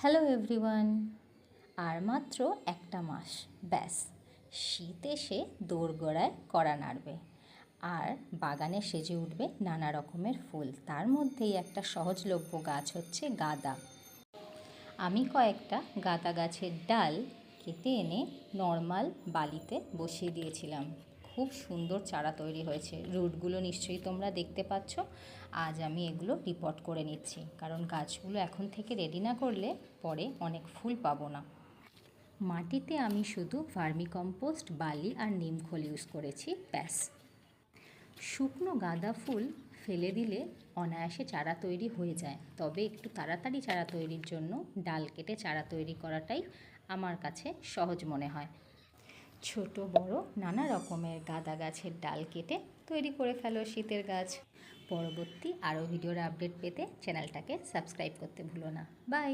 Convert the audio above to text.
Hello everyone আর মাত্র একটা মাস। ব্যাস, শীত এসে দোরগোড়ায় কড়া নাড়বে। আর বাগানে সেজে উঠবে নানা রকমের ফুল। তার মধ্যেই একটা সহজলভ্য গাছ হচ্ছে গাঁদা। আমি কয়েকটা গাঁদা গাছের ডাল কেটে এনে নর্মাল বালিতে বসিয়ে দিয়েছিলাম। খুব সুন্দর চারা তৈরি হয়েছে। রুটগুলো নিশ্চয়ই তোমরা দেখতে পাচ্ছ। আজ আমি এগুলো রিপোর্ট করে নিচ্ছি। কারণ গাছগুলো এখন থেকে রেডি না করলে পরে অনেক ফুল পাবো না। মাটিতে আমি শুধু ভার্মি কম্পোস্ট বালি আর নিমখোল ইউজ করেছি, ব্যাস। শুকনো গাঁদা ফুল ফেলে দিলে অনায়াসে চারা তৈরি হয়ে যায়। তবে একটু তাড়াতাড়ি চারা তৈরির জন্য ডাল কেটে চারা তৈরি করাটাই আমার কাছে সহজ মনে হয়। ছোট, বড় নানা রকমের গাঁদা গাছের ডাল কেটে তৈরি করে ফেলো শীতের গাছ। পরবর্তী আরও ভিডিওর আপডেট পেতে চ্যানেলটাকে সাবস্ক্রাইব করতে ভুলো না। বাই!